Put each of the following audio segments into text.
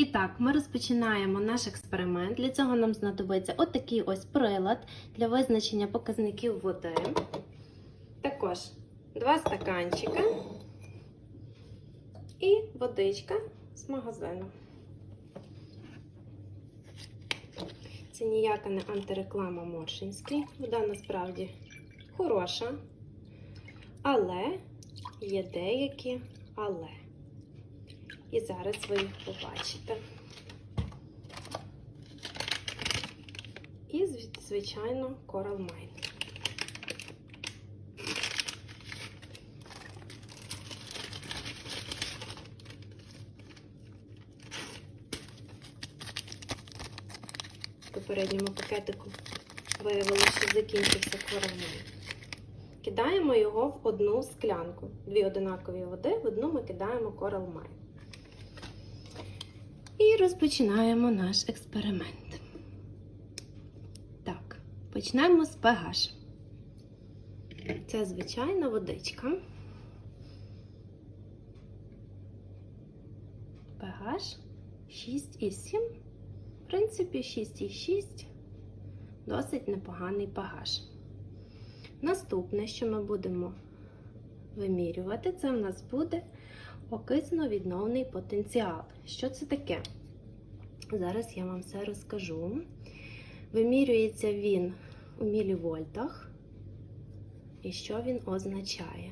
І так, ми розпочинаємо наш експеримент. Для цього нам знадобиться отакий ось прилад для визначення показників води. Також два стаканчика і водичка з магазину. Це ніяка не антиреклама Моршинський. Вода насправді хороша, але є деякі але. І зараз ви їх побачите. І, звичайно, Coral Mine. В попередньому пакетику виявилося, що закінчився Coral. Кидаємо його в одну склянку. Дві одинакові води, в одну ми кидаємо Mine. І розпочинаємо наш експеримент. Так, почнемо з pH. Це звичайна водичка. pH 6,7. В принципі, 6,6 досить непоганий pH. Наступне, що ми будемо вимірювати, це в нас буде окисно-відновний потенціал. Що це таке? Зараз я вам все розкажу. Вимірюється він у мілівольтах. І що він означає?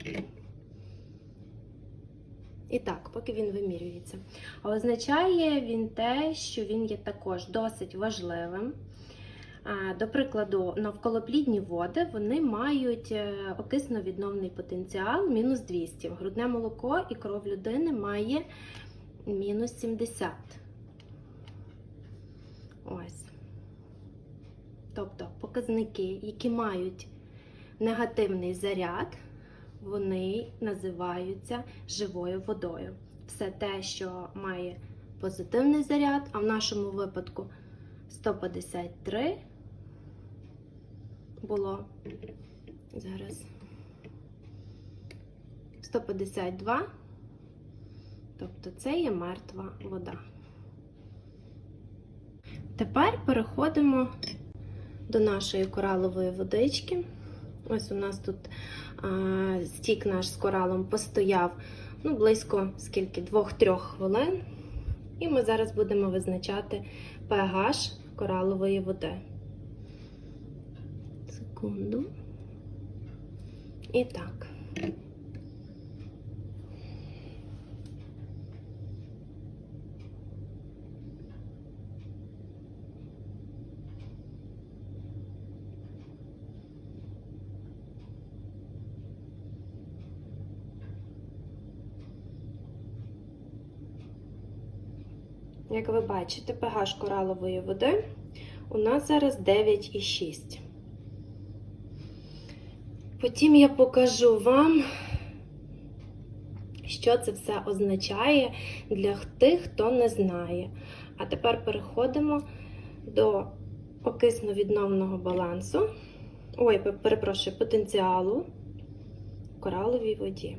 І так, поки він вимірюється. А означає він те, що він є також досить важливим. До прикладу, навколоплідні води вони мають е, окисно-відновний потенціал мінус 200. Грудне молоко і кров людини має мінус 70. Ось. Тобто показники, які мають негативний заряд, вони називаються живою водою. Все те, що має позитивний заряд, а в нашому випадку 153 було зараз 152, тобто це є мертва вода. Тепер переходимо до нашої коралової водички. Ось у нас тут а, стік наш з коралом постояв ну, близько скільки 2-3 хвилин. І ми зараз будемо визначати pH коралової води. Секунду. І так. Як ви бачите, pH коралової води у нас зараз 9,6. Потім я покажу вам, що це все означає для тих, хто не знає. А тепер переходимо до окисно-відновного балансу. Ой, перепрошую, потенціалу кораловій воді.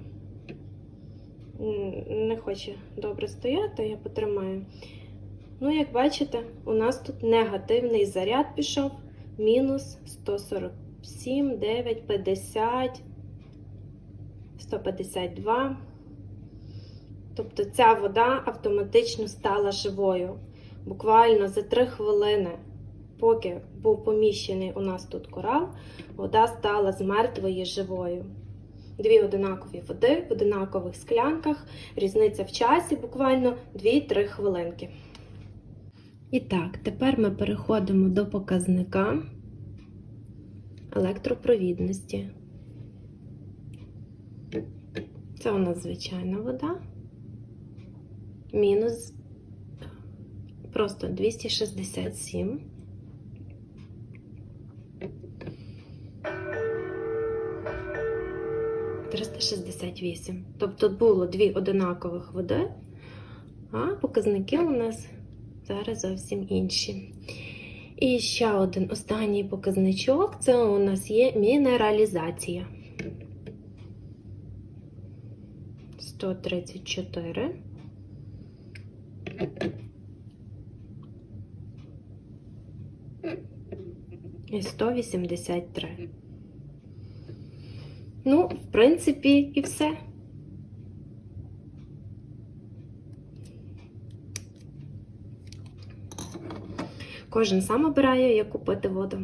Не хоче добре стояти, я потримаю. Ну, як бачите, у нас тут негативний заряд пішов мінус 147, 9, 50, 152. Тобто ця вода автоматично стала живою. Буквально за 3 хвилини, поки був поміщений у нас тут корал, вода стала з мертвої живою. Дві одинакові води в одинакових склянках, різниця в часі буквально 2-3 хвилинки. І так, тепер ми переходимо до показника електропровідності. Це у нас звичайна вода. Мінус просто 267. «368». Тобто було дві одинакових води, а показники у нас зараз зовсім інші. І ще один останній показничок це у нас є мінералізація. 134. І 183. Ну, в принципі, і все. Кожен сам обирає, яку пити воду.